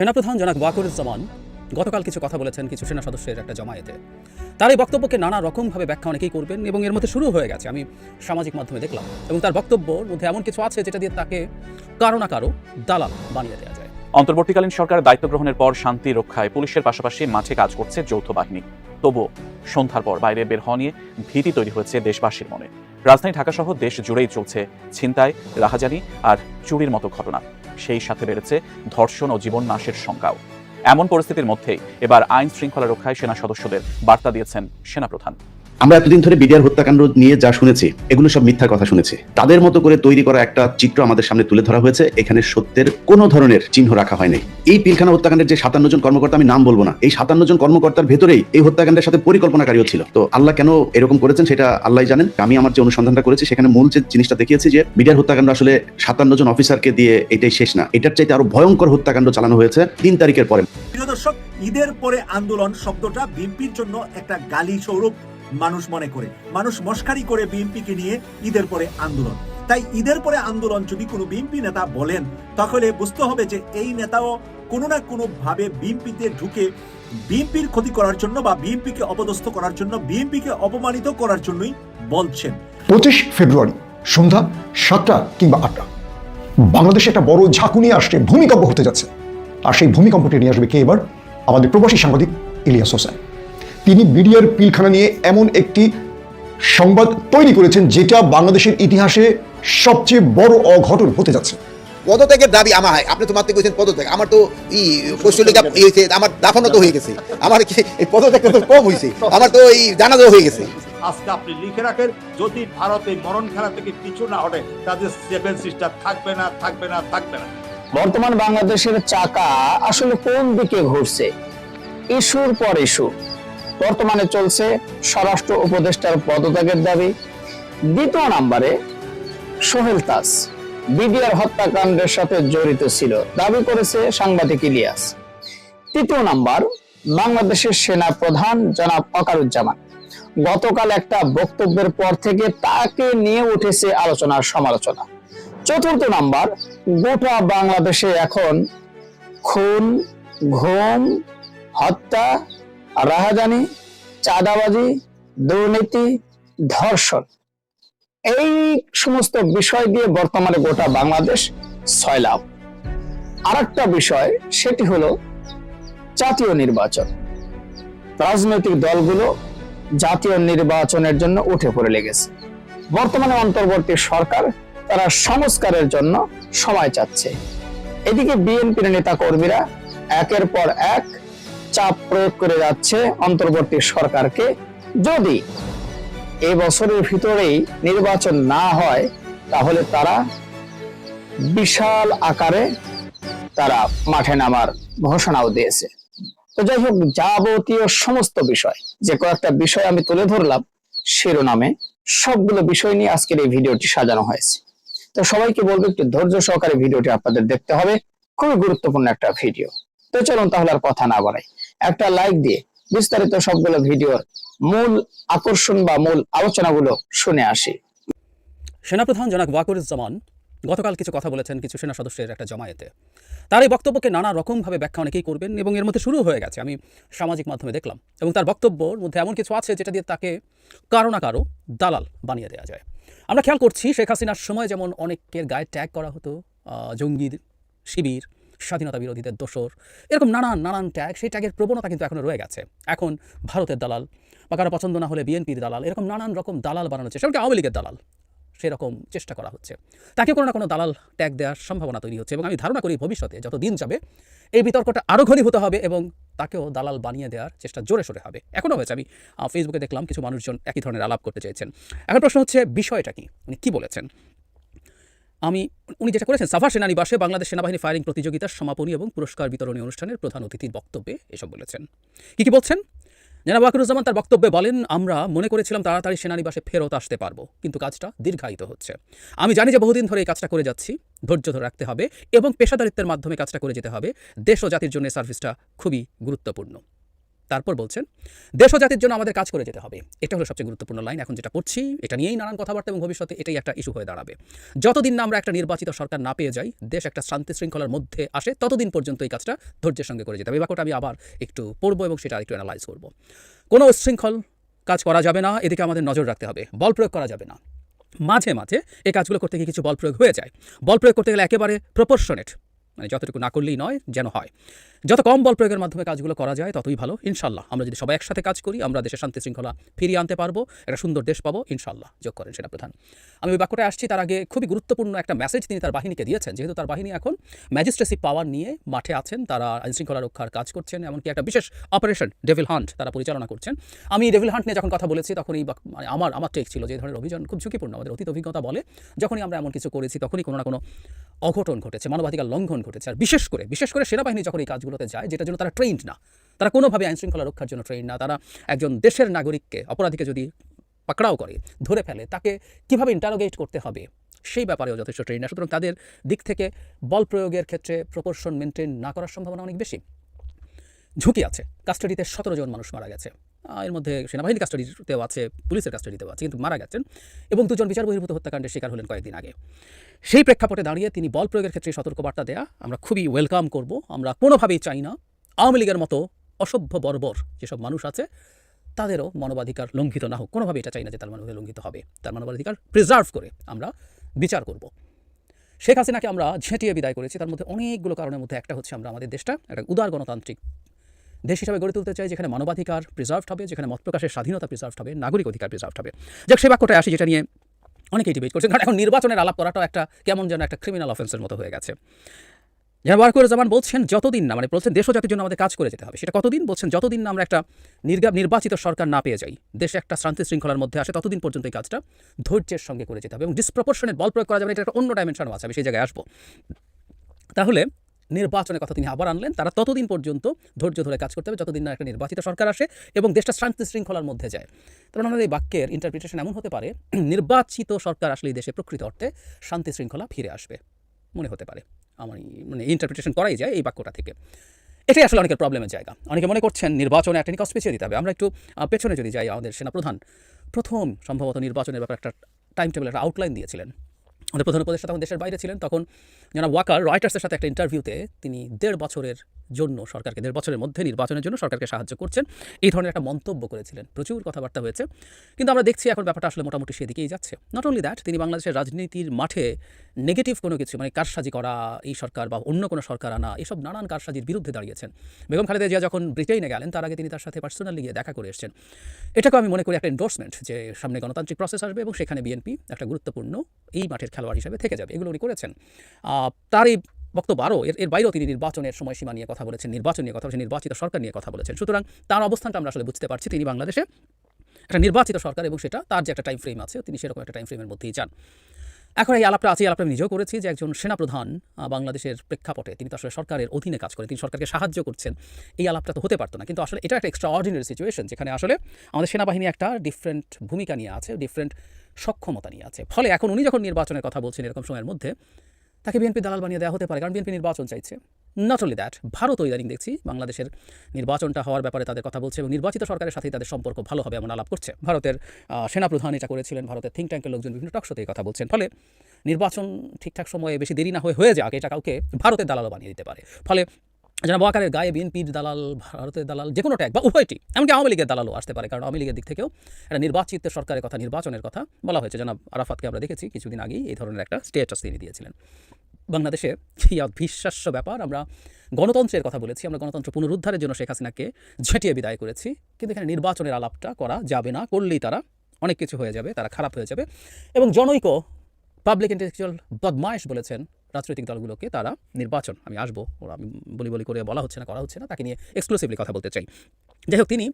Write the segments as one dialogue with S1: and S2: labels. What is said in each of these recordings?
S1: সেনাপ্রধান জনাক ওয়াকুরুজ্জামান গতকাল কিছু কথা বলেছেন কিছু সেনা সদস্যের একটা জমায়েতে। তার এই বক্তব্যকে নানা রকমভাবে ব্যাখ্যা অনেকেই করবেন এবং এর মধ্যে শুরু হয়ে গেছে, আমি সামাজিক মাধ্যমে দেখলাম। এবং তার বক্তব্যর মধ্যে এমন কিছু আছে যেটা দিয়ে তাকে কারও না কারও দালাল বানিয়ে দেওয়া যায়।
S2: অন্তর্বর্তীকালীন সরকার দায়িত্ব গ্রহণের পর শান্তি রক্ষায় পুলিশের পাশাপাশি মাঠে কাজ করছে যৌথ বাহিনী। তবুও সন্ধ্যার পর বাইরে বের হওয়া নিয়ে ভীতি তৈরি হয়েছে দেশবাসীর মনে। রাজধানী ঢাকা সহ দেশ জুড়েই চলছে ছিনতাই, রাহাজানি আর চুরির মতো ঘটনা। সেই সাথে বেড়েছে ধর্ষণ ও জীবন নাশের সংখ্যাও। এমন পরিস্থিতির মধ্যেই এবার আইন শৃঙ্খলা রক্ষায় সেনা সদস্যদের বার্তা দিয়েছেন সেনাপ্রধান।
S3: আমরা এতদিন ধরে বিডিআর হত্যাকাণ্ড নিয়ে যা শুনেছি, এগুলো সব মিথ্যা কথা শুনেছি। তাদের মতো করে তৈরি করা একটা চিত্র আমাদের সামনে তুলে ধরা হয়েছে, এখানে সত্যের কোনো ধরনের চিহ্ন রাখা হয়নি। এই পিলখানা হত্যাকাণ্ডের যে সাতান্ন জন কর্মকর্তা, আমি নাম বলব না। এই সাতান্ন জন কর্মকর্তার ভেতরেই এই হত্যাকাণ্ডের সাথে পরিকল্পনাকারীও ছিল। তো আল্লাহ কেন এরকম করেছেন, সেটা আল্লাহ জানেন। আমি আমার যে অনুসন্ধানটা করেছি, সেখানে মূল যে জিনিসটা দেখিয়েছি যে, বিডিআর হত্যাকাণ্ড আসলে সাতান্ন জন অফিসারকে দিয়ে এটাই শেষ না। এটার চাইতে আরও ভয়ঙ্কর হত্যাকাণ্ড চালানো হয়েছে তিন তারিখের পরে।
S4: দর্শক, ঈদের পরে আন্দোলন শব্দটা বিএনপির জন্য একটা গালি স্বরূপ। মানুষ মনে করে, মানুষ মস্কারি করে বিএনপিকে নিয়ে ঈদের পরে আন্দোলন। তাই ঈদের পরে আন্দোলন যদি কোনো বিএনপি নেতা বলেন, তাহলে বুঝতে হবে যে এই নেতাও কোনো না কোনো ভাবে বিএনপিতে ঢুকে বিএনপির ক্ষতি করার জন্য বা বিএনপিকে অপদস্থ করার জন্য, বিএনপিকে অপমানিত করার জন্যই বলছেন।
S5: পঁচিশ ফেব্রুয়ারি সন্ধ্যা সাতটা কিংবা আটটা, বাংলাদেশে একটা বড় ঝাঁকুনি আসছে, ভূমিকম্প হতে যাচ্ছে। আর সেই ভূমিকম্পটি নিয়ে আসবে কে এবার? আমাদের প্রবাসী সাংবাদিক ইলিয়াস হোসেন। তিনি বিডিআর পিলখানা নিয়ে এমন একটি সংবাদ তৈরি করেছেন যেটা বাংলাদেশের ইতিহাসে সবচেয়ে বড় অঘটন হতে যাচ্ছে।
S6: পদত্যাগের দাবি আমার হয়। আপনি তো মাত্র বলছেন পদত্যাগ। আমার তো ই কৌশলিকা ই হয়েছে আমার দাফানো তো হয়ে গেছে। আমার কি এই পদত্যাগটা তো কম হয়েছে। আমার তো এই জানাজা হয়ে গেছে।
S7: আজকে আপনি লিখে রাখেন যদি ভারত এই মরণ খেলা থেকে পিছু না হটে তাদের সেভেন সিস্টার থাকবে না থাকবে না থাকবে না।
S8: বর্তমান বাংলাদেশের চাকা আসলে কোন দিকে ঘুরছে? ইস্যুর পর ইস্যু বর্তমানে চলছে স্বরাষ্ট্র উপদেষ্টার পদত্যাগের দাবি। দ্বিতীয় নাম্বারে সোহেল তাস, বিডিআর হত্যাকাণ্ডের সাথে জড়িত ছিল, দাবি করেছে সাংবাদিক ইলিয়াস। তৃতীয় নাম্বার, বাংলাদেশের সেনা প্রধান জনাব অকারুজ্জামান, গতকাল একটা বক্তব্যের পর থেকে তাকে নিয়ে উঠেছে আলোচনার সমালোচনা। চতুর্থ নাম্বার, গোটা বাংলাদেশে এখন খুন, ঘুম, হত্যা রাহাজানি, চাঁদাবাজি, দুর্নীতি, ধর্ষণ, এই সমস্ত বিষয় দিয়ে বর্তমানে গোটা বাংলাদেশ সয়লাভ আর একটা বিষয়, সেটি হলো জাতীয় নির্বাচন। রাজনৈতিক দলগুলো জাতীয় নির্বাচনের জন্য উঠে পড়ে লেগেছে। বর্তমানে অন্তর্বর্তী সরকার তারা সংস্কারের জন্য সময় চাচ্ছে। এদিকে বিএনপির নেতা কর্মীরা একের পর এক চাপ প্রয়োগ করে যাচ্ছে অন্তর্বর্তী সরকারকে। যদি এই বছরের ভিতরেই নির্বাচন না হয়, তাহলে তারা বিশাল আকারে তারা মাঠে নামার ঘোষণাও দিয়েছে। তো যাই হোক, যাবতীয় সমস্ত বিষয়, যে কয়েকটা বিষয় আমি তুলে ধরলাম, শিরোনামে সবগুলো বিষয় নিয়ে আজকের এই ভিডিওটি সাজানো হয়েছে। তো সবাইকে বলব, একটু ধৈর্য সহকারে ভিডিওটি আপনাদের দেখতে হবে। খুবই গুরুত্বপূর্ণ একটা ভিডিও। তো চলুন তাহলে আর কথা না বাড়াই। একটা লাইক দিয়ে বিস্তারিত সবগুলো ভিডিওর মূল আকর্ষণ বা মূল আলোচনাগুলো শুনে আসি।
S1: সেনাপ্রধান জনাক ওয়াকুরুজ্জামান গতকাল কিছু কথা বলেছেন কিছু সেনা সদস্যের একটা জমায়েতে। তার এই বক্তব্যকে নানা রকমভাবে ব্যাখ্যা অনেকেই করবেন এবং এর মধ্যে শুরু হয়ে গেছে আমি সামাজিক মাধ্যমে দেখলাম। এবং তার বক্তব্যর মধ্যে এমন কিছু আছে যেটা দিয়ে তাকে কারও না কারও দালাল বানিয়ে দেওয়া যায়। আমরা খেয়াল করছি শেখ হাসিনার সময় যেমন অনেকের গায়ে ট্যাগ করা হতো আহ, জঙ্গি শিবির স্বাধীনতা বিরোধীদের দোসর এরকম নানান নানান ট্যাগ সেই ট্যাগের প্রবণতা কিন্তু এখনও রয়ে গেছে। এখন ভারতের দালাল বা কারও পছন্দ না হলে বিএনপির দালাল, এরকম নানান রকম দালাল বানানো চেষ্টা এমনকি আওয়ামী লীগের দালাল সেরকম চেষ্টা করা হচ্ছে। তাকে কোনো না কোনো দালাল ট্যাগ দেওয়ার সম্ভাবনা তৈরি হচ্ছে এবং আমি ধারণা করি ভবিষ্যতে যত দিন যাবে এই বিতর্কটা আরও ঘনীভূত হবে এবং তাকেও দালাল বানিয়ে দেওয়ার চেষ্টা জোরে সোরে হবে। এখনও হয়েছে, আমি ফেসবুকে দেখলাম কিছু মানুষজন একই ধরনের আলাপ করতে চেয়েছেন। এখন প্রশ্ন হচ্ছে, বিষয়টা কি? উনি কী বলেছেন? আমি, উনি যেটা করেছেন সাফার সেনানিবাসে বাংলাদেশ সেনাবাহিনী ফায়ারিং প্রতিযোগিতার সমাপনী এবং পুরস্কার বিতরণী অনুষ্ঠানের প্রধান অতিথির বক্তব্যে এসব বলেছেন। কি কি বলছেন? জনাব ওয়াকিরুজ্জামান তার বক্তব্যে বলেন, আমরা মনে করেছিলাম তাড়াতাড়ি সেনানিবাসে ফেরত আসতে পারব, কিন্তু কাজটা দীর্ঘায়িত হচ্ছে। আমি জানি যে বহুদিন ধরে এই কাজটা করে যাচ্ছি, ধৈর্য ধরে রাখতে হবে এবং পেশাদারিত্বের মাধ্যমে কাজটা করে যেতে হবে। দেশ ও জাতির জন্য সার্ভিসটা খুবই গুরুত্বপূর্ণ। তারপর বলছেন, দেশ ও জাতির জন্য আমাদের কাজ করে যেতে হবে। এটা হলো সবচেয়ে গুরুত্বপূর্ণ লাইন। এখন যেটা করছি, এটা নিয়েই নানান কথাবার্তা এবং ভবিষ্যতে এটাই একটা ইস্যু হয়ে দাঁড়াবে। যতদিন না আমরা একটা নির্বাচিত সরকার না পেয়ে যাই, দেশ একটা শান্তি শৃঙ্খলার মধ্যে আসে, ততদিন পর্যন্ত এই কাজটা ধৈর্যের সঙ্গে করে যেতে হবে। বাক্যটা আমি আবার একটু পড়ব এবং সেটা একটু অ্যানালাইজ করব। কোনো উচ্ছৃঙ্খল কাজ করা যাবে না, এদিকে আমাদের নজর রাখতে হবে। বল প্রয়োগ করা যাবে না। মাঝে মাঝে এই কাজগুলো করতে গিয়ে কিছু বল প্রয়োগ হয়ে যায়। বল প্রয়োগ করতে গেলে একেবারে প্রপোর্শনেট মানে যতটুকু না করলেই নয়, যেন হয়। যত কম বল প্রয়োগের মাধ্যমে কাজগুলো করা যায়, ততই ভালো, ইনশাল্লাহ। আমরা যদি সবাই একসাথে কাজ করি, আমরা দেশের শান্তি শৃঙ্খলা ফিরিয়ে আনতে পারব, একটা সুন্দর দেশ পাবো, ইনশাল্লাহ। যোগ করেন সেটা প্রধান। আমি ওই বাক্যটায় আসছি, তার আগে খুবই গুরুত্বপূর্ণ একটা মেসেজ তিনি তার বাহিনীকে দিয়েছেন। যেহেতু তার বাহিনী এখন ম্যাজিস্ট্রেসি পাওয়ার নিয়ে মাঠে আছেন, তারা আইনশৃঙ্খলা রক্ষার কাজ করছেন, এমনকি একটা বিশেষ অপারেশন ডেভিল হান্ট তারা পরিচালনা করছেন। আমি ডেভিল হান্ট নিয়ে যখন কথা বলেছি, তখন এই মানে আমার আমার টেক ছিল যে ধরনের অভিযান খুব ঝুঁকিপূর্ণ। আমাদের অতীত অভিজ্ঞতা বলে, যখনই আমরা এমন কিছু করেছি, তখনই কোনো না কোনো অঘটন ঘটেছে, মানবাধিকার লঙ্ঘন ঘটেছে। আর বিশেষ করে বিশেষ করে সেনাবাহিনী যখন এই কাজগুলোতে যায়, যেটার জন্য তারা ট্রেন্ড না, তারা কোনোভাবে আইনশৃঙ্খলা রক্ষার জন্য ট্রেন না। তারা একজন দেশের নাগরিককে, অপরাধীকে যদি পাকড়াও করে, ধরে ফেলে, তাকে কীভাবে ইন্টারোগেট করতে হবে? সেই ব্যাপারেও যথেষ্ট ট্রেন না। সুতরাং তাদের দিক থেকে বল প্রয়োগের ক্ষেত্রে প্রপোর্শন মেনটেন না করার সম্ভাবনা অনেক বেশি। ঝুঁকি আছে। কাস্টাডিতে সতেরো জন মানুষ মারা গেছে। এর মধ্যে সেনাবাহিনী কাস্টাডিতেও আছে, পুলিশের কাস্টাডিতেও আছে, কিন্তু মারা গেছেন এবং দুজন বিচার বহির্ভূত হত্যাকাণ্ডের শিকার হলেন কয়েকদিন আগে। সেই প্রেক্ষাপটে দাঁড়িয়ে তিনি বল প্রয়োগের ক্ষেত্রে সতর্কবার্তা দেয়া আমরা খুবই ওয়েলকাম করব। আমরা কোনোভাবেই চাই না। আওয়ামী লীগের মতো অসভ্য বর্বর যেসব মানুষ আছে, তাদেরও মানবাধিকার লঙ্ঘিত না হোক। কোনোভাবে এটা চাই না যে তার মানবাধিকার লঙ্ঘিত হবে। তার মানবাধিকার প্রিজার্ভ করে আমরা বিচার করব। শেখ হাসিনাকে আমরা ঝেঁটিয়ে বিদায় করেছি। তার মধ্যে অনেকগুলো কারণের মধ্যে একটা হচ্ছে আমরা আমাদের দেশটা, একটা উদার গণতান্ত্রিক দেশ হিসাবে গড়ে তুলতে চাই, যেখানে মানবাধিকার প্রিজার্ভড হবে, যেখানে মত প্রকাশের স্বাধীনতা প্রিজার্ভড হবে, নাগরিক অধিকার প্রিজার্ভড হবে। যাক সে বাক্যটায় আসি, যেটা নিয়ে অনেকেই ডিবেট করছেন। কারণ এখন নির্বাচনের আলাপ করাটাও একটা কেমন যেন একটা ক্রিমিনাল অফেন্সের মতো হয়ে গেছে। যেন ওয়ারকুরুজ্জামান বলছেন, যতদিন না মানে বলছেন, দেশ ও জাতির জন্য আমাদের কাজ করে যেতে হবে। সেটা কতদিন? বলছেন, যতদিন না আমরা একটা নির্গা নির্বাচিত সরকার না পেয়ে যাই, দেশে একটা শান্তি শৃঙ্খলার মধ্যে আসে, ততদিন পর্যন্ত এই কাজটা ধৈর্যের সঙ্গে করে যেতে হবে এবং ডিসপ্রপোর্শনের বল প্রয়োগ করা যাবে এটা একটা অন্য ডাইমেনশনও আছে, আমি সেই জায়গায় আসব। তাহলে নির্বাচনের কথা তিনি আবার আনলেন। তারা ততদিন পর্যন্ত ধৈর্য ধরে কাজ করতে হবে, যতদিন না একটা নির্বাচিত সরকার আসে এবং দেশটা শান্তি শৃঙ্খলার মধ্যে যায়। তখন আমাদের এই বাক্যের ইন্টারপ্রিটেশন এমন হতে পারে, নির্বাচিত সরকার আসলে দেশে প্রকৃত অর্থে শান্তি শৃঙ্খলা ফিরে আসবে, মনে হতে পারে। আমার মানে ইন্টারপ্রিটেশন করাই যায় এই বাক্যটা থেকে। এটাই আসলে অনেকের প্রবলেমের জায়গা। অনেকে মনে করছেন নির্বাচনে একটা নিকাশ পেছিয়ে দিতে হবে। আমরা একটু পেছনে যদি যাই আমাদের সেনাপ্রধান, প্রথম সম্ভবত নির্বাচনের ব্যাপারে একটা টাইম টেবিল একটা আউটলাইন দিয়েছিলেন। আমাদের প্রধান উপদেষ্টা তখন দেশের বাইরে ছিলেন, তখন জনাব ওয়াকার রয়টার্সের সাথে একটা ইন্টারভিউতে তিনি দেড় বছরের জন্য সরকারকে দেড় বছরের মধ্যে নির্বাচনের জন্য সরকারকে সাহায্য করছেন। এই ধরনের একটা মন্তব্য করেছিলেন। প্রচুর কথাবার্তা হয়েছে। কিন্তু আমরা দেখছি এখন ব্যাপারটা আসলে মোটামুটি সেদিকেই যাচ্ছে। নট অনলি দ্যাট তিনি বাংলাদেশের রাজনীতির মাঠে নেগেটিভ কোনো কিছু মানে কারসাজি করা, এই সরকার বা অন্য কোনো সরকার আনা, এসব নানান কারসাজির বিরুদ্ধে দাঁড়িয়েছেন। বেগম খালেদা জিয়া যখন ব্রিটেনে গেলেন, তার আগে তিনি তার সাথে পার্সোনালি গিয়ে দেখা করে এসেছেন। এটাকে আমি মনে করি একটা এন্ডোর্সমেন্ট যে সামনে গণতান্ত্রিক প্রসেস আসবে এবং সেখানে বিএনপি একটা গুরুত্বপূর্ণ এই মাঠের খেলোয়াড় হিসেবে থেকে যাবে। এগুলো উনি করেছেন। তার এই বক্তব্য আরও, এর এর বাইরেও তিনি নির্বাচনের সময়সীমা নিয়ে কথা বলেছেন, নির্বাচন নিয়ে কথা বলেছেন, নির্বাচিত সরকার নিয়ে কথা বলেছেন। সুতরাং তার অবস্থানটা আমরা আসলে বুঝতে পারছি। তিনি বাংলাদেশে একটা নির্বাচিত সরকার এবং সেটা তার যে একটা টাইম ফ্রেম আছে, তিনি সেরকম একটা টাইম ফ্রেমের মধ্যেই যান। এখন এই আলাপটা আছে আলাপটা আমি নিজেও করেছি যে একজন সেনাপ্রধান বাংলাদেশের প্রেক্ষাপটে তিনি তো আসলে সরকারের অধীনে কাজ করেন, তিনি সরকারকে সাহায্য করছেন। এই আলাপটা তো হতে পারতো না, কিন্তু আসলে এটা একটা এক্সট্রা অর্ডিনারি সিচুয়েশন যেখানে আসলে আমাদের সেনাবাহিনী একটা ডিফারেন্ট ভূমিকা নিয়ে আছে ডিফারেন্ট সক্ষমতা নিয়ে আছে। ফলে এখন উনি যখন নির্বাচনের কথা বলছেন এরকম সময়ের মধ্যে তাকে বিএনপি দালাল বানিয়ে দেওয়া হতে পারে, কারণ বিএনপি নির্বাচন চাইছে। নট অনলি দ্যাট ভারতও ইদানিং দেখছি বাংলাদেশের নির্বাচনটা হওয়ার ব্যাপারে তাদের কথা বলছে এবং নির্বাচিত সরকারের সাথেই তাদের সম্পর্ক ভালো হবে এমন আলাপ করছে। ভারতের সেনাপ্রধান এটা করেছিলেন, ভারতের থিঙ্ক ট্যাঙ্কের লোকজন বিভিন্ন টকশোতে কথা বলছেন। ফলে নির্বাচন ঠিকঠাক সময়ে বেশি দেরি না হয়ে হয়ে যাক, এটা কাউকে ভারতের দালালও বানিয়ে দিতে পারে। ফলে যেন ওয়াকারের গায়ে বিএনপির দালাল, ভারতের দালাল, যে কোনো ট্যাগ বা উভয়টি, এমনকি আওয়ামী লীগের দালালও আসতে পারে। কারণ আওয়ামী লীগের দিক থেকেও একটা নির্বাচিত সরকারের কথা, নির্বাচনের কথা বলা হয়েছে। জানাব আরাফাতকে আমরা দেখেছি কিছুদিন আগেই এই ধরনের একটা স্টেটাস তিনি দিয়েছিলেন। বাংলাদেশে কি অবিশ্বাস্য ব্যাপার? আমরা গণতন্ত্রের কথা বলেছি, আমরা গণতন্ত্র পুনরুদ্ধারের জন্য শেখ হাসিনাকে ঝেঁটিয়ে বিদায় করেছি। কিন্তু এখানে নির্বাচনের আলাপটা করা যাবে না, করলেই তারা অনেক কিছু হয়ে যাবে, তারা খারাপ হয়ে যাবে। এবং জনৈক পাবলিক ইন্টেলেকচুয়াল বদমায়েশ বলেছেন রাজনৈতিক দলগুলোকে তারা নির্বাচন, আমি আসব, ওরা আমি বলি বলি করে বলা হচ্ছে না, করা হচ্ছে না, তাকে নিয়ে এক্সক্লুসিভলি কথা বলতে চাই। যাই হোক তিনি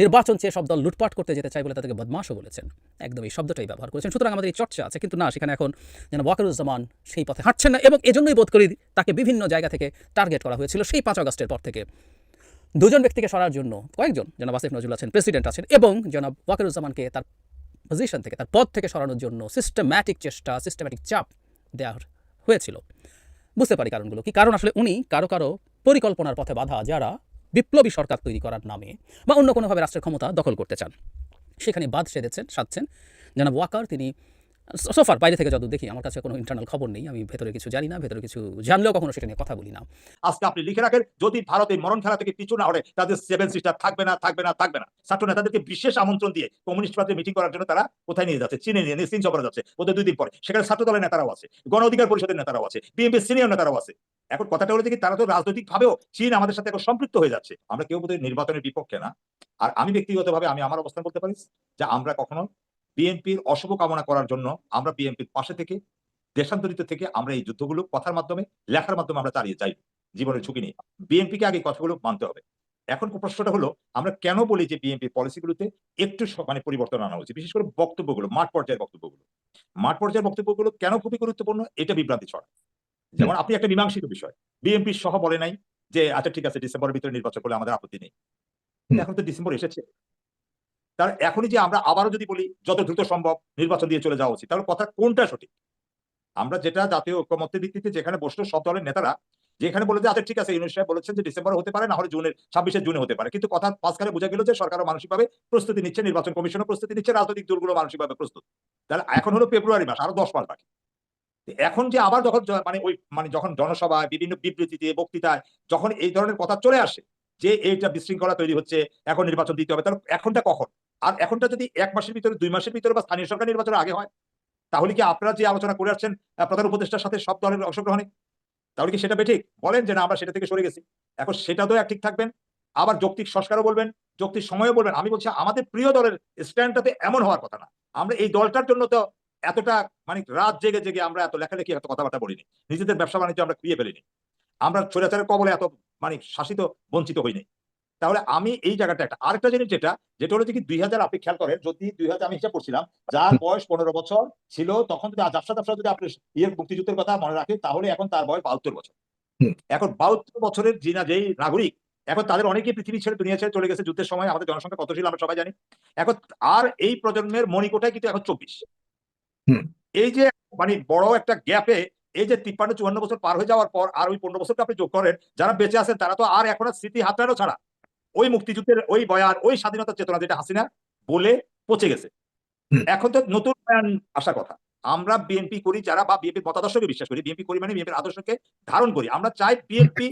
S1: নির্বাচন চেয়ে সব দল লুটপাট করতে যেতে চাই বলে তাদেরকে বদমাশও বলেছেন। একদম এই শব্দটাই ব্যবহার করেছেন। সুতরাং আমাদের এই চর্চা আছে, কিন্তু না, সেখানে এখন যেন ওয়াকারুজ্জামান সেই পথে হাঁটছেন না এবং এজন্যই বোধ করি তাকে বিভিন্ন জায়গা থেকে টার্গেট করা হয়েছিল সেই পাঁচ আগস্টের পর থেকে। দুজন ব্যক্তিকে সরার জন্য কয়েকজন, জনাব আসিফ নজরুল আছেন প্রেসিডেন্ট আছেন এবং জনাব ওয়াকারুজ্জামানকে তার পজিশন থেকে, তার পদ থেকে সরানোর জন্য সিস্টেম্যাটিক চেষ্টা সিস্টেম্যাটিক চাপ দেওয়া হয়েছিল। বুঝতে পারি কারণগুলো কি। কারণ আসলে উনি কারও কারও পরিকল্পনার পথে বাধা যারা বিপ্লবী সরকার তৈরি করার নামে বা অন্য কোনোভাবে রাষ্ট্রের ক্ষমতা দখল করতে চান। সেখানে বাদ সেধেছেন, সাধছেন। জানাব ওয়াকার, তিনি সোফার বাইরে থেকে যত দেখি, আমার কাছে কোনো ইন্টারনাল খবর নেই, আমি ভেতরে কিছু জানি না, ভেতরে কিছু জানলেও কখনো সেটা নিয়ে কথা বলি না।
S7: আজকে আপনি লিখে রাখেন, যদি ভারতে মরণ খেলা থেকে পিছু না হলে তাদের সেভেন সিস্টার থাকবে না থাকবে না থাকবে না। ছাত্র নেতাদেরকে বিশেষ আমন্ত্রণ দিয়ে কমিউনিস্ট পার্টি মিটিং করার জন্য তারা কোথায় নিয়ে যাচ্ছে? চীনে নিয়ে চীন সফরে যাচ্ছে। ওদের দুই দিন পরে। সেখানে ছাত্র দলের নেতারাও আছে, গণ অধিকার পরিষদের নেতারাও আছে বিএনপি সিনিয়র নেতারাও আছে। এখন কথাটা হলো কি, তারা তো রাজনৈতিক ভাবেও চীন আমাদের সাথে এখন সম্পৃক্ত হয়ে যাচ্ছে। আমরা কেউ বোধহয় নির্বাচনের বিপক্ষে না। আর আমি ব্যক্তিগতভাবে, আমি আমার অবস্থান বলতে পারি যে আমরা কখনো বিএনপির অশুভ কামনা করার জন্য আমরা বিএনপির পাশে থেকে দেশান্তরিত থেকে আমরা এই যুদ্ধগুলো কথার মাধ্যমে লেখার মাধ্যমে আমরা চালিয়ে যাই জীবনের ঝুঁকি নিয়ে। বিএনপিকে আগে কথাগুলো মানতে হবে। এখন প্রশ্নটা হলো আমরা কেন বলি যে বিএনপি পলিসিগুলোতে একটু মানে পরিবর্তন আনা উচিত বিশেষ করে বক্তব্যগুলো মাঠ পর্যায়ের বক্তব্যগুলো। মাঠ পর্যায়ের বক্তব্যগুলো কেন খুবই গুরুত্বপূর্ণ? এটা বিভ্রান্তি ছড়া যেমন আপনি একটা মীমাংসিত বিষয়। বিএনপি সহ বলে নাই যে আচ্ছা ঠিক আছে ডিসেম্বরের ভিতরে নির্বাচন করলে আমাদের আপত্তি নেই। এখন তো ডিসেম্বর এসেছে। তার এখনই যে আমরা আবারও যদি বলি যত দ্রুত সম্ভব নির্বাচন দিয়ে চলে যাওয়া উচিত তাহলে কথা কোনটা সঠিক? আমরা যেটা জাতীয় ঐক্যমত্যের ভিত্তিতে যেখানে বসল সব দলের নেতারা, যেখানে বলে যে আচ্ছা ঠিক আছে সাহেব বলেছেন যে ডিসেম্বরে হতে পারে না হলে জুনের, ছাব্বিশে জুনে হতে পারে। কিন্তু কথা পাঁচখানে বোঝা গেল যে সরকারও মানসিকভাবে প্রস্তুতি নিচ্ছে, নির্বাচন কমিশনও প্রস্তুতি নিচ্ছে, রাজনৈতিক দলগুলো মানসিকভাবে প্রস্তুত। তাহলে এখন হলো ফেব্রুয়ারি মাস, আরও দশ মাস বাকি। এখন যে আবার যখন মানে ওই মানে যখন জনসভায় বিভিন্ন বিবৃতিতে বক্তৃতায় যখন এই ধরনের কথা চলে আসে, যে এইটা বিশৃঙ্খলা তৈরি হচ্ছে, এখন নির্বাচন দিতে হবে, তাহলে এখনটা কখন? আর এখনটা যদি এক মাসের ভিতরে, দুই মাসের ভিতরে বা স্থানীয় সরকার নির্বাচনের আগে হয়, তাহলে কি আপনারা যে আলোচনা করে আসছেন প্রধান উপদেষ্টার সাথে সব দলের অংশগ্রহণে? তাহলে কি সেটা বেঠিক? বলেন যে না, আমরা সেটা থেকে সরে গেছি। এখন সেটা তো এক ঠিক থাকবেন। আবার যৌক্তিক সংস্কারও বলবেন, যৌক্তিক সময়ও বলবেন। আমি বলছি, আমাদের প্রিয় দলের স্ট্যান্ডটাতে এমন হওয়ার কথা না। আমরা এই দলটার জন্য তো এতটা মানে রাত জেগে জেগে আমরা এত লেখালেখি, এত কথাবার্তা বলিনি। নিজেদের ব্যবসা বাণিজ্য আমরা খুঁয়ে ফেলিনি। আমরা স্বৈরাচারের কবলে এত মানে শাসিত, বঞ্চিত হইনি তাহলে আমি এই জায়গাটা একটা আরেকটা জিনিস যেটা যেটা হলো যে কি দুই হাজার আপনি খেয়াল করেন যদি দুই হাজার আমি হিসাব করছিলাম যার বয়স পনেরো বছর ছিল তখন যদি ব্যবসা ব্যবসা যদি আপনি ইয়ের মুক্তিযুদ্ধের কথা মনে রাখেন তাহলে এখন তার বয়স বাহাত্তর বছর। এখন বাহাত্তর বছরের যিনা যেই নাগরিক এখন তাদের অনেকেই পৃথিবী ছেড়ে দুনিয়া ছেড়ে চলে গেছে যুদ্ধের সময় আমাদের জনসংখ্যা কত ছিল আমরা সবাই জানি। এখন আর এই প্রজন্মের মণিকোটাই কিন্তু এখন চব্বিশ। এই যে মানে বড় একটা গ্যাপে এই যে তিপ্পান্ন চুয়ান্ন বছর পার হয়ে যাওয়ার পর আর ওই পনেরো বছরটা আপনি যোগ করেন যারা বেঁচে আছেন তারা তো আর এখন আর স্মৃতি হাতড়ানো ছাড়া। ওই মুক্তিযুদ্ধের ওই বয়ান ওই স্বাধীনতার চেতনা যেটা হাসিনা বলে পচে গেছে। এখন তো নতুন বয়ান আসার কথা। আমরা বিএনপি করি যারা বা বিএনপির মতাদর্শকে বিশ্বাস করি। বিএনপি করি মানে বিএনপির আদর্শকে ধারণ করি। আমরা চাই বিএনপি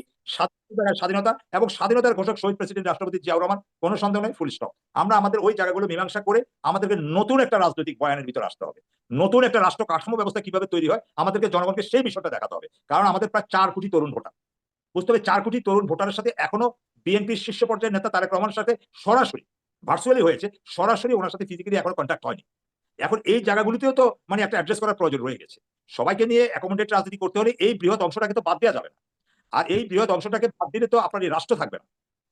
S7: স্বাধীনতা এবং স্বাধীনতার ঘোষক শহীদ প্রেসিডেন্ট রাষ্ট্রপতি জিয়াউর রহমান কোনো সন্দেহ নেই ফুল স্টপ আমরা আমাদের ওই জায়গাগুলো মীমাংসা করে আমাদেরকে নতুন একটা রাজনৈতিক বয়ানের ভিতরে আসতে হবে। নতুন একটা রাষ্ট্র কাঠামো ব্যবস্থা কীভাবে তৈরি হয় আমাদেরকে জনগণকে সেই বিষয়টা দেখাতে হবে। কারণ আমাদের প্রায় চার কোটি তরুণ ভোটার। বুঝতে হবে চার কোটি তরুণ ভোটারের সাথে এখনও বিএনপির শীর্ষ পর্যায়ের নেতা তারেক রহমানের সাথে সরাসরি ভার্চুয়ালি হয়েছে, সরাসরি ওনার সাথে ফিজিক্যালি এখনও কন্ট্যাক্ট হয়নি। এখন এই জায়গাগুলিতেও তো মানে একটা অ্যাড্রেস করার প্রয়োজন রয়ে গেছে। সবাইকে নিয়ে অ্যাকোমোডেট রাজনীতি করতে হলে এই বৃহৎ অংশটাকে তো বাদ দেওয়া যাবে না। আর এই বৃহৎ অংশটাকে বাদ দিলে তো আপনার এই রাষ্ট্র থাকবে না।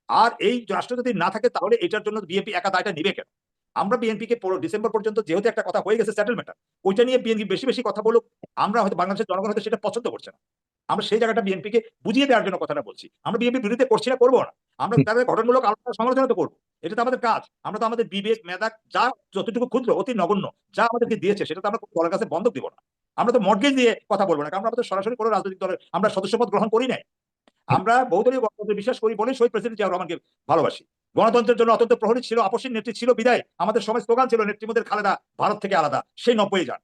S7: আর এই রাষ্ট্র যদি না থাকে তাহলে এটার জন্য বিএনপি একা দায়টা নিবে কেন? আমরা বিএনপিকে ডিসেম্বর পর্যন্ত যেহেতু একটা কথা হয়ে গেছে সেটেলমেন্ট ওইটা নিয়ে বিএনপি বেশি বেশি কথা বলুক আমরা হয়তো বাংলাদেশের জনগণ হয়তো সেটা পছন্দ করছে না। আমরা সেই জায়গাটা বিএনপিকে বুঝিয়ে দেওয়ার জন্য কথাটা বলছি। আমরা বিএনপি বিরুদ্ধে করছি না করব না। আমরা তাদের গঠনমূলক আলোচনা সমালোচনা তো করব। এটা তো আমাদের কাজ। আমরা তো আমাদের বিবেক মেধা যা যতটুকু ক্ষুদ্র অতি নগণ্য যা আমাদেরকে দিয়েছে সেটা তো আমরা কোনো দলের কাছে বন্ধক দিব না। আমরা তো মর্গেজ দিয়ে কথা বলব না কারণ আমরা তো সরাসরি কোনো রাজনৈতিক দলের আমরা সদস্যপদ গ্রহণ করি নাই। আমরা বহুদলীয় গণতন্ত্রে বিশ্বাস করি বলে শহীদ প্রেসিডেন্ট জিয়াউর রহমানকে ভালোবাসি। গণতন্ত্রের জন্য অত্যন্ত প্রহরী ছিল আপসীর নেত্রী ছিল বিদায়। আমাদের সময় স্লোগান ছিল নেত্রীমদের খালেদা ভারত থেকে আলাদা। সেই নব্বই যান।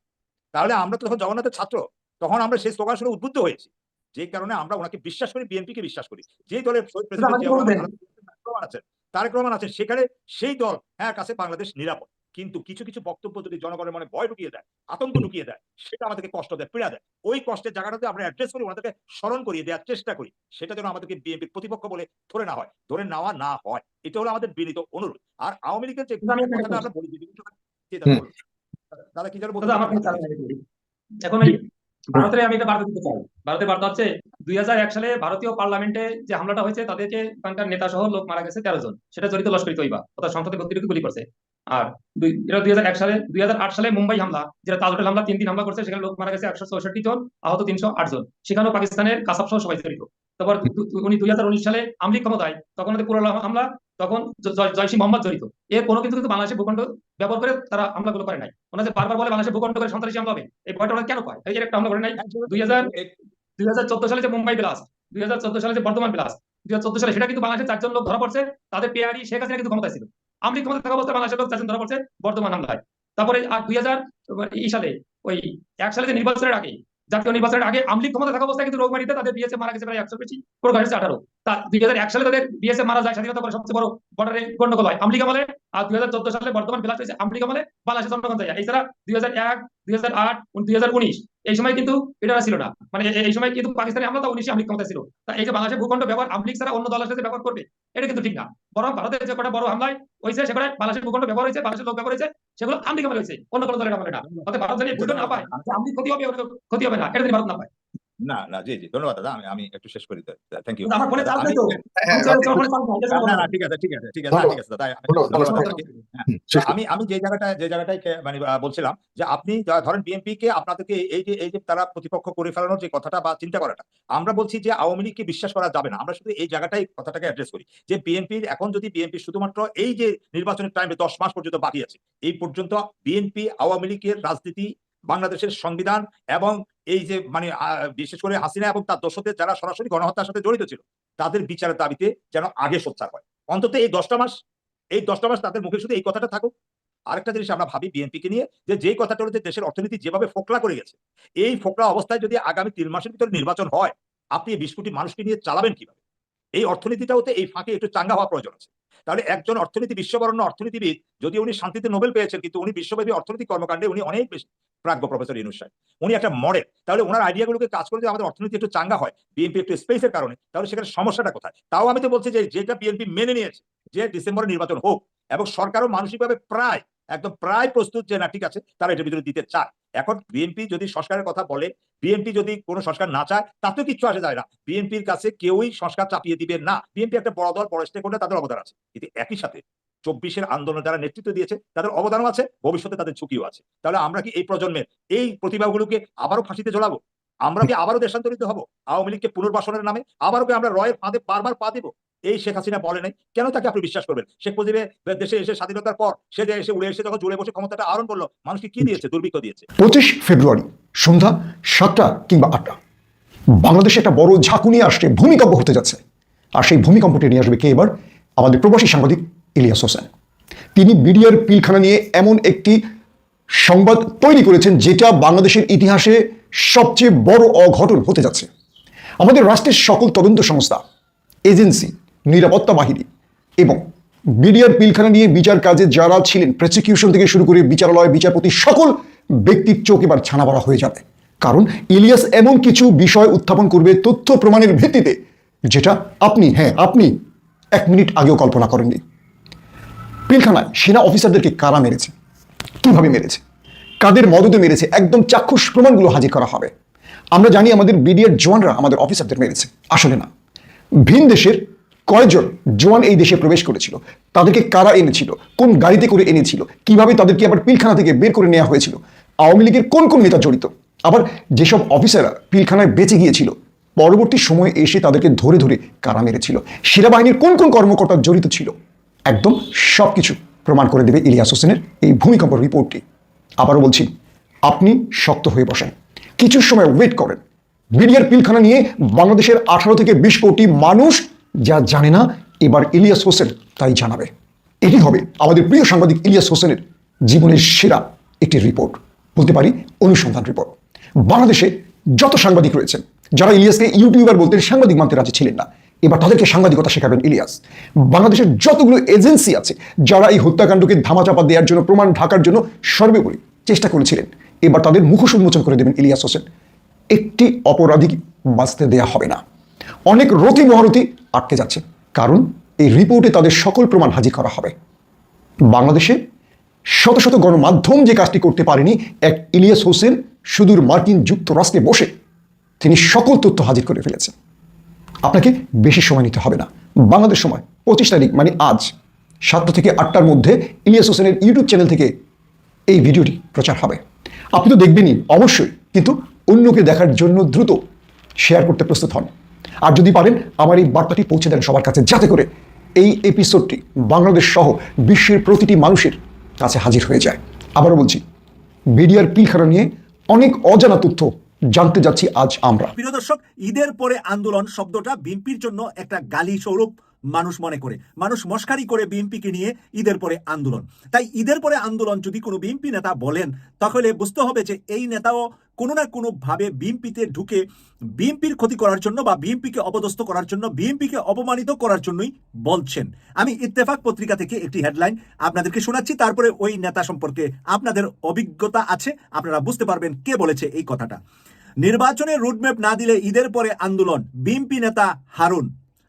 S7: তাহলে আমরা তো তখন জগন্নাথের ছাত্র তখন আমরা সেই স্লোগান শুনে উদ্বুদ্ধ হয়েছি। যে কারণে আমরা ওনাকে বিশ্বাস করি বিএনপিকে বিশ্বাস করি। যে দলের তারেক রহমান আছেন। তারেক রহমান আছেন। সেখানে সেই দল হ্যাঁ কাছে বাংলাদেশ নিরাপদ। কিন্তু কিছু কিছু বক্তব্য যদি জনগণের মনে ভয় ঢুকিয়ে দেয় আতঙ্ক ঢুকিয়ে দেয় সেটা আমাদেরকে কষ্ট দেয় পীড়া দেয়। ওই কষ্টের জায়গাটাতে আমরা অ্যাড্রেস করি ওনাদেরকে স্মরণ করিয়ে দেওয়ার চেষ্টা করি। সেটা যেন আমাদেরকে বিএনপির প্রতিপক্ষ বলে ধরে না হয়। ধরে নেওয়া না হয় এটা হলো আমাদের বিনীত অনুরোধ। আর আওয়ামী লীগের যে কথাটা আমরা বলি দাদা কি যেন
S9: চাল নাই। এখন ভারতের আমি একটা বার্তা দিতে চাই। ভারতের বার্তা হচ্ছে, দুই সালে ভারতীয় পার্লামেন্টে যে হামলাটা হয়েছে, তাদেরকে ওখানকার নেতা সহ লোক মারা গেছে তেরো জন। সেটা জড়িত লস্করি তৈবা অর্থাৎ সংসদে বত্রিশ গুলি করছে। আর দুই, এটা দুই সালে, দুই হাজার আট সালে মুম্বাই হামলা, যেটা তাজ হোটেল হামলা, তিন দিন হামলা করছে, সেখানে লোক মারা গেছে একশো চৌষট্টি জন, আহত তিনশো আট জন। সেখানেও পাকিস্তানের কাসাব সহ সবাই জড়িত। তারপর উনি দুই হাজার উনিশ সালে আমলিক ক্ষমতায়, তখন পুরো হামলা তখন জয়সী মোহাম্মদ জড়িত। এর কোনো কিন্তু কিন্তু বাংলাদেশের ভূখণ্ড ব্যবহার করে তারা হামলাগুলো করে নাই। ওনাদের বারবার বলে বাংলাদেশের ভূখণ্ড করে সন্ত্রাসী হামলা হবে। এই ভয়টা ওরা কেন পায়? এই যে একটা হামলা করে নাই। দুই হাজার দুই হাজার চোদ্দ সালে যে মুম্বাই ব্লাস্ট, দুই হাজার চোদ্দ সালে যে বর্ধমান ব্লাস্ট, দুই হাজার চোদ্দ সালে সেটা কিন্তু বাংলাদেশের চারজন লোক ধরা পড়ছে। তাদের পেয়ারি শেখ হাসিনা কিন্তু ক্ষমতা ছিল। আমলি ক্ষমতা থাকা অবস্থায় বাংলাদেশের লোক চারজন ধরা পড়ছে বর্তমান হামলায়। তারপরে দুই হাজার এই সালে, ওই এক সালে যে নির্বাচনের আগে জাতীয় নির্বাচনের আগে আমলি ক্ষমতা থাকা অবস্থায় কিন্তু রোগমারিতে তাদের বিএসএফ মারা গেছে প্রায় একশো বেশি। কোনো হয়েছে আঠারো। তা দুই হাজার এক সালে তাদের বিএসএফ মারা যায়, স্বাধীনতা পরে সবচেয়ে বড় বর্ডারে গন্ডগোল হয়। আমলি আমলে আর দুই হাজার চোদ্দ সালে বর্তমান বিলাস হয়েছে আমলি আমলে বাংলাদেশের জনগণ এছাড়া দুই হাজার এক, দুই হাজার আট দুই হাজার উনিশ। এই সময় কিন্তু এটা ছিল না। মানে এই সময় কিন্তু পাকিস্তানের আমরা তা উনিশে আমলিক ক্ষমতা ছিল। তা এই যে বাংলাদেশের ভূখণ্ড ব্যবহার আমলিক ছাড়া অন্য দলের সাথে ব্যবহার করবে, এটা কিন্তু ঠিক না। বরং ভারতের যে কটা বড় হামলায় হয়েছে সেখানে বাংলাদেশের ভূখণ্ড ব্যবহার হয়েছে, বাংলাদেশের লোক ব্যবহার হয়েছে, সেগুলো আমলিক আমলে হয়েছে। অন্য কোনো দলের আমলে না। অর্থাৎ ভারত যদি ভূখণ্ড না পায়। আমলিক ক্ষতি হবে ক্ষতি হবে না। এটা ভারত না পায়।
S7: না না জি জি ধন্যবাদ দাদা আমি আমি একটু শেষ করি থ্যাংক ইউ
S9: আমার ফোনে নেই তো
S7: না, না
S9: না।
S7: না ঠিক আছে ঠিক আছে ঠিক আছে ঠিক আছে দাদা। হ্যাঁ, আমি আমি যে জায়গাটা যে জায়গাটায় মানে বলছিলাম যে আপনি ধরেন বিএনপি কে আপনাদেরকে এই যে এই যে তারা প্রতিপক্ষ করে ফেলানোর যে কথাটা বা চিন্তা করাটা আমরা বলছি যে আওয়ামী লীগকে বিশ্বাস করা যাবে না আমরা শুধু এই জায়গাটাই কথাটাকে অ্যাড্রেস করি যে বিএনপির এখন যদি বিএনপি শুধুমাত্র এই যে নির্বাচনের টাইমে দশ মাস পর্যন্ত বাকি আছে এই পর্যন্ত বিএনপি আওয়ামী লীগের রাজনীতি বাংলাদেশের সংবিধান এবং এই যে মানে বিশেষ করে হাসিনা এবং তার দোষদের যারা সরাসরি গণহত্যার সাথে জড়িত ছিল, তাদের বিচারের দাবিতে যেন আগে সোচ্চার হয়। অন্তত এই দশটা মাস, এই দশটা মাস তাদের মুখে শুধু এই কথাটা থাকুক। আরেকটা জিনিস আমরা ভাবি বিএনপি কে নিয়ে, যে যেই কথাটা হলো যে দেশের অর্থনীতি যেভাবে ফোকলা করে গেছে, এই ফোকলা অবস্থায় যদি আগামী তিন মাসের ভিতরে নির্বাচন হয়, আপনি বিশ কোটি মানুষকে নিয়ে চালাবেন কীভাবে? এই অর্থনীতিটাও তো এই ফাঁকে একটু চাঙ্গা হওয়া প্রয়োজন আছে। তাহলে একজন অর্থনীতি, বিশ্ববরণ্য অর্থনীতিবিদ, যদি উনি শান্তিতে নোবেল পেয়েছেন, কিন্তু উনি বিশ্বব্যাপী অর্থনৈতিক কর্মকাণ্ডে উনি অনেক বেশি প্রাজ্ঞ প্রফেসর ইনুস সাহেব। উনি একটা মডেল। তাহলে ওনার আইডিয়াগুলোকে কাজ করে যদি আমাদের অর্থনীতি একটু চাঙ্গা হয় বিএনপি একটু স্পেসের কারণে, তাহলে সেখানে সমস্যাটা কোথায়? তাও আমি তো বলছি যে, যেটা বিএনপি মেনে নিয়েছে, যে ডিসেম্বরে নির্বাচন হোক, এবং সরকারও মানসিকভাবে প্রায়, একদম প্রায় প্রস্তুত যে না ঠিক আছে, তারা এটার ভিতরে দিতে চায়। এখন বিএনপি যদি সংস্কারের কথা বলে বিএনপি যদি কোনো সংস্কার না চায়, তাতেও কিচ্ছু আসে যায় না। বিএনপির কাছে কেউই সংস্কার চাপিয়ে দিবে না। বিএনপি একটা বড় দল, বড় স্টেক তাদের অবদান আছে। কিন্তু একই সাথে চব্বিশের আন্দোলন যারা নেতৃত্ব দিয়েছে, তাদের অবদানও আছে, ভবিষ্যতে তাদের ঝুঁকিও আছে। তাহলে আমরা কি এই প্রজন্মের, এই প্রতিভাগুলোকে আবারও ফাঁসিতে ঝোলাবো? আমরা কি আবারও দেশান্তরিত হব? আওয়ামী লীগকে পুনর্বাসনের নামে আবারও কি আমরা রয়ের ফাঁদে বারবার পা দেবো? এই শেখ হাসিনা বলে নাই। কেন তাকে আপনি বিশ্বাস করবেন? শেখ মুজিবের দেশে এসে স্বাধীনতার পর সে যে এসে উড়ে এসে যখন জুড়ে বসে ক্ষমতাটা আরোপ করল, মানুষকে কি দিয়েছে? দুর্ভিক্ষ দিয়েছে।
S5: পঁচিশ ফেব্রুয়ারি সন্ধ্যা সাতটা কিংবা আটটা, বাংলাদেশে একটা বড় ঝাঁকুনি আসছে, ভূমিকম্প হতে যাচ্ছে। আর সেই ভূমিকম্পটি নিয়ে আসবে কে এবার? আমাদের প্রবাসী সাংবাদিক ইলিয়াস হোসেন। তিনি বিডিআর পিলখানা নিয়ে এমন একটি সংবাদ তৈরি করেছেন, যেটা বাংলাদেশের ইতিহাসে সবচেয়ে বড় অঘটন হতে যাচ্ছে। আমাদের রাষ্ট্রের সকল তদন্ত সংস্থা, এজেন্সি নিরাপত্তা বাহিনী এবং বিডিআর পিলখানা নিয়ে বিচার কাজে যারা ছিলেন প্রসিকিউশন থেকে শুরু করে বিচারালয়, বিচারপতি, সকল ব্যক্তির চোখ এবার ছানা বড়া হয়ে যাবে। কারণ ইলিয়াস এমন কিছু বিষয় উত্থাপন করবে তথ্য প্রমাণের ভিত্তিতে যেটা আপনি হ্যাঁ আপনি এক মিনিট আগেও কল্পনা করেননি। পিলখানায় সেনা অফিসারদেরকে কারা মেরেছে? কীভাবে মেরেছে? কাদের মদতে মেরেছে? একদম চাক্ষুষ প্রমাণগুলো হাজির করা হবে। আমরা জানি আমাদের বিডিআর জওয়ানরা আমাদের অফিসারদের মেরেছে। আসলে না। ভিন দেশের কয়জন জোয়ান এই দেশে প্রবেশ করেছিল? তাদেরকে কারা এনেছিল? কোন গাড়িতে করে এনেছিল? কীভাবে তাদেরকে আবার পিলখানা থেকে বের করে নেওয়া হয়েছিল? আওয়ামী লীগের কোন কোন নেতা জড়িত? আবার যেসব অফিসাররা পিলখানায় বেঁচে গিয়েছিল, পরবর্তী সময়ে এসে তাদেরকে ধরে ধরে কারা মেরেছিল? সেনাবাহিনীর কোন কোন কর্মকর্তা জড়িত ছিল? একদম সব কিছু প্রমাণ করে দেবে ইলিয়াস হোসেনের এই ভূমিকম্প রিপোর্টটি। আবারও বলছি, আপনি শক্ত হয়ে বসেন। কিছু সময় ওয়েট করেন। বিডিআর পিলখানা নিয়ে বাংলাদেশের আঠারো থেকে বিশ কোটি মানুষ যা জানে না, এবার ইলিয়াস হোসেন তাই জানাবে। এটি হবে আমাদের প্রিয় সাংবাদিক ইলিয়াস হোসেনের জীবনের সেরা একটি রিপোর্ট। বলতে পারি অনুসন্ধান রিপোর্ট। বাংলাদেশে যত সাংবাদিক রয়েছেন, যারা ইলিয়াসকে ইউটিউবার বলতেন সাংবাদিক মানতে রাজি ছিলেন না, এবার তাদেরকে সাংবাদিকতা শেখাবেন ইলিয়াস। বাংলাদেশের যতগুলো এজেন্সি আছে, যারা এই হত্যাকাণ্ডকে ধামাচাপা দেওয়ার জন্য, প্রমাণ ঢাকার জন্য সর্বোপরি চেষ্টা করেছিলেন, এবার তাদের মুখোশ উন্মোচন করে দেবেন ইলিয়াস হোসেন। একটি অপরাধী বাঁচতে দেয়া হবে না। অনেক রতি মহারতি আটকে যাচ্ছে। কারণ এই রিপোর্টে তাদের সকল প্রমাণ হাজির করা হবে। বাংলাদেশে শত শত গণমাধ্যম যে কাজটি করতে পারেনি, এক ইলিয়াস হোসেন সুদূর মার্কিন যুক্তরাষ্ট্রে বসে তিনি সকল তথ্য হাজির করে ফেলেছেন। আপনাকে বেশি সময় নিতে হবে না। বাংলাদেশ সময়, পঁচিশ তারিখ মানে আজ সাতটা থেকে আটটার মধ্যে ইলিয়াস হোসেনের ইউটিউব চ্যানেল থেকে এই ভিডিওটি প্রচার হবে। আপনি তো দেখবেনই, অবশ্যই, কিন্তু অন্যকে দেখার জন্য দ্রুত শেয়ার করতে প্রস্তুত হন। আর যদি পারেন, আমার এই বার্তাটি পৌঁছে দেন সবার কাছে, যাতে করে এই এপিসোডটি বাংলাদেশ সহ বিশ্বের প্রতিটি মানুষের কাছে হাজির হয়ে যায়। আবারও বলছি, বিডিআর পিলখানা নিয়ে অনেক অজানা তথ্য জানতে যাচ্ছি আজ আমরা।
S4: প্রিয় দর্শক, ঈদের পরে আন্দোলন শব্দটা বিএনপির জন্য একটা গালি স্বরূপ মানুষ মনে করে। মানুষ মস্কারি করে বিএনপিকে নিয়ে ঈদের পরে আন্দোলন। তাই ঈদের পরে আন্দোলন যদি কোনো বিএনপি নেতা বলেন, তাহলে বুঝতে হবে যে এই নেতাও কোনো না কোনো ভাবে বিএনপিতে ঢুকে বিএনপির ক্ষতি করার জন্য বা বিএনপিকে অপদস্থ করার জন্য, বিএনপিকে অপমানিত করার জন্যই বলছেন। আমি ইত্তেফাক পত্রিকা থেকে একটি হেডলাইন আপনাদেরকে শোনাচ্ছি, তারপরে ওই নেতা সম্পর্কে আপনাদের অভিজ্ঞতা আছে, আপনারা বুঝতে পারবেন কে বলেছে এই কথাটা। নির্বাচনে রুটম্যাপ না দিলে ঈদের পরে আন্দোলন, বিএনপি নেতা হারুন।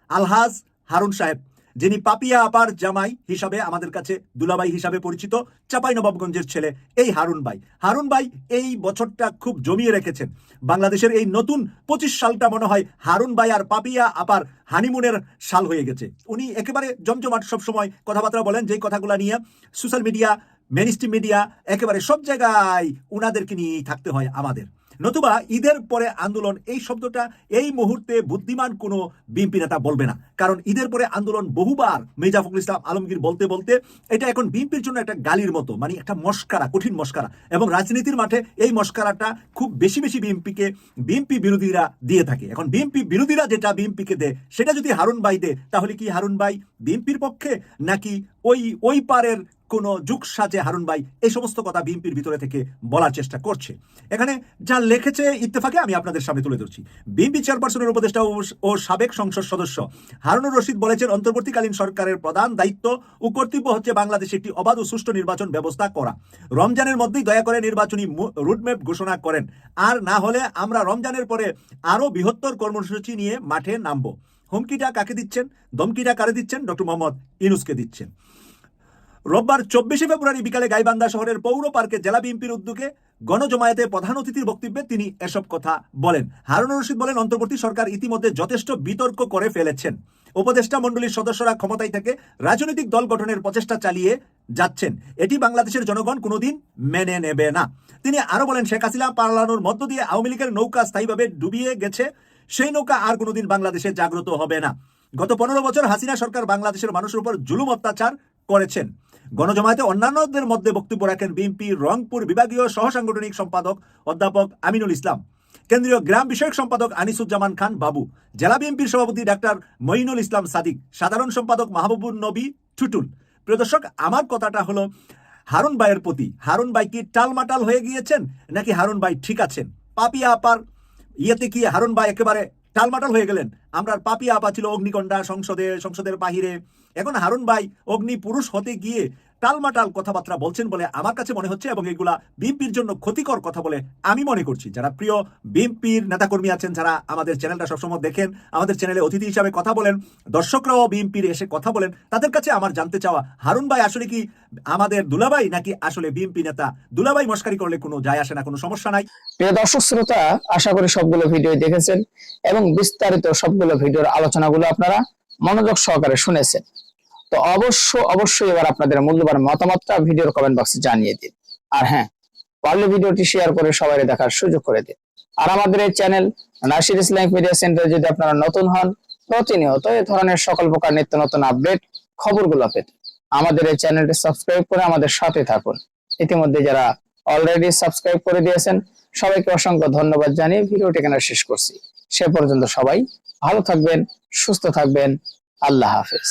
S4: আলহাজ হারুন সাহেব, যিনি পাপিয়া আপার জামাই হিসাবে আমাদের কাছে দুলাবাই হিসাবে পরিচিত, চাপাই নবাবগঞ্জের ছেলে, এই হারুন ভাই। হারুন ভাই এই বছরটা খুব জমিয়ে রেখেছেন। বাংলাদেশের এই নতুন পঁচিশ সালটা মনে হয় হারুন ভাই আর পাপিয়া আপার হানিমুনের সাল হয়ে গেছে। উনি একেবারে জমজমাট সবসময় কথাবার্তা বলেন, যেই কথাগুলো নিয়ে সোশ্যাল মিডিয়া মেনিস্ট্রিম মিডিয়া একেবারে সব জায়গায় উনাদেরকে নিয়েই থাকতে হয় আমাদের। নতুবা ঈদের পরে আন্দোলন, এই শব্দটা এই মুহূর্তে বুদ্ধিমান কোনো বিএনপি নেতা বলবে না। কারণ ঈদের পরে আন্দোলন বহুবার মির্জা ফখরুল ইসলাম আলমগীর বলতে বলতে এটা এখন বিএনপির জন্য একটা গালির মতো মানে একটা মস্কারা কঠিন মস্কারা এবং রাজনীতির মাঠে এই মস্কারাটা খুব বেশি বেশি বিএনপিকে, বিএনপি বিরোধীরা দিয়ে থাকে। এখন বিএনপি বিরোধীরা যেটা বিএনপিকে দেয়, সেটা যদি হারুন ভাই দেয়, তাহলে কি হারুন ভাই বিএনপির পক্ষে? নাকি ওই ওই পারের কোনো যুগ সাজে হারুন ভাই এই সমস্ত কথা বিএনপির ভিতরে থেকে বলার চেষ্টা করছে। এখানে যা লিখেছে ইত্তেফাকে আমি আপনাদের সামনে তুলে ধরছি। বিএনপি চেয়ারপারসনের উপদেষ্টা ও- সাবেক সংসদ সদস্য হারুনুর রশিদ বলেছেন, অন্তর্বর্তীকালীন সরকারের প্রধান দায়িত্ব ও কর্তব্য হচ্ছে বাংলাদেশে একটি অবাধ ও সুষ্ঠু নির্বাচন ব্যবস্থা করা। রমজানের মধ্যেই দয়া করে নির্বাচনী রুটম্যাপ ঘোষণা করেন। আর না হলে আমরা রমজানের পরে আরও বৃহত্তর কর্মসূচি নিয়ে মাঠে নামবো। হুমকিটা কাকে দিচ্ছেন? দমকিটা কারে দিচ্ছেন? ডক্টর মোহাম্মদ ইনুসকে দিচ্ছেন। রোববার চব্বিশে ফেব্রুয়ারি বিকালে গাইবান্ধা শহরের পৌর পার্কে জেলা বিএনপির উদ্যোগে গণজমায়েতে প্রধান অতিথির বক্তব্যে তিনি এসব কথা বলেন। হারুন রশিদ বলেন, অন্তর্বর্তী সরকার ইতিমধ্যে যথেষ্ট বিতর্ক করে ফেলেছেন। উপদেষ্টা মণ্ডলীর সদস্যরা ক্ষমতায় থেকে রাজনৈতিক দল গঠনের প্রচেষ্টা চালিয়ে যাচ্ছেন। এটি বাংলাদেশের জনগণ কোনোদিন মেনে নেবে না। তিনি আরও বলেন, শেখ হাসিনা পালানোর মধ্য দিয়ে আওয়ামী লীগের নৌকা স্থায়ীভাবে ডুবিয়ে গেছে। সেই নৌকা আর কোনোদিন বাংলাদেশে জাগ্রত হবে না। গত পনেরো বছর হাসিনা সরকার বাংলাদেশের মানুষের উপর জুলুম অত্যাচার করেছেন। গণজমায়েতে অন্যান্যদের মধ্যে বক্তব্য রাখেন বিএনপি, রংপুর বিভাগীয় সহসাংগঠনিক সম্পাদক অধ্যাপক আমিনুল ইসলাম। কেন্দ্রীয় গ্রাম বিষয়ক সম্পাদক আনিসুজ্জামান খান বাবু। জেলা বিএনপির সভাপতি ডাক্তার মঈনুল ইসলাম সাদিক। সাধারণ সম্পাদক মাহবুবুর নবী টুটুল। প্রিয় দর্শক আমার কথাটা হলো, হারুন ভাইয়ের প্রতি। হারুন ভাই কি টালমাটাল হয়ে গিয়েছেন, নাকি হারুন ভাই ঠিক আছেন? পাপিয়া আপার ইয়েতে কি হারুন ভাই একেবারে টালমাটাল হয়ে গেলেন? আমরা পাপিয়া আপা ছিল অগ্নিকণ্ডা সংসদে, সংসদের বাহিরে। এখন হারুন ভাই, অগ্নি পুরুষ হতে গিয়ে টালমাটাল কথাবার্তা বলছেন বলে আমার কাছে মনে হচ্ছে এবং এগুলা বিএনপির জন্য ক্ষতিকর কথা বলে আমি মনে করছি। যারা প্রিয় বিএনপির নেতাকর্মী আছেন, যারা আমাদের চ্যানেলটা সবসময় দেখেন, আমাদের চ্যানেলে অতিথি হিসাবে কথা বলেন, দর্শকরাও বিএনপির এসে কথা বলেন, তাদের কাছে আমার জানতে চাওয়া, হারুন ভাই আসলে কি আমাদের দুলাভাই নাকি আসলে বিএনপি নেতা? দুলাভাই মস্কারি করলে কোনো যায় আসে না, কোনো সমস্যা নাই?
S8: প্রিয় দর্শক শ্রোতা, আশা করি সবগুলো ভিডিও দেখেছেন এবং বিস্তারিত সবগুলো ভিডিওর আলোচনাগুলো আপনারা মনোযোগ সহকারে শুনেছেন। তো অবশ্য, অবশ্যই এবার আপনাদের মূল্যবান মতামতটা ভিডিওর কমেন্ট বক্সে জানিয়ে দিন। আর হ্যাঁ পারলে ভিডিওটি শেয়ার করে সবাই দেখার সুযোগ করে দিন। আর আমাদের এই চ্যানেল নাসির ইসলামিক মিডিয়া সেন্টারে যদি আপনারা নতুন হন, প্রতিনিয়ত এই ধরনের সকল প্রকার নিত্য নতুন আপডেট খবরগুলো পেতে আমাদের এই চ্যানেলটি সাবস্ক্রাইব করে আমাদের সাথে থাকুন। ইতিমধ্যে যারা অলরেডি সাবস্ক্রাইব করে দিয়েছেন, সবাইকে অসংখ্য ধন্যবাদ জানিয়ে ভিডিওটি এখানে শেষ করছি। সে পর্যন্ত সবাই ভালো থাকবেন, সুস্থ থাকবেন। আল্লাহ হাফেজ।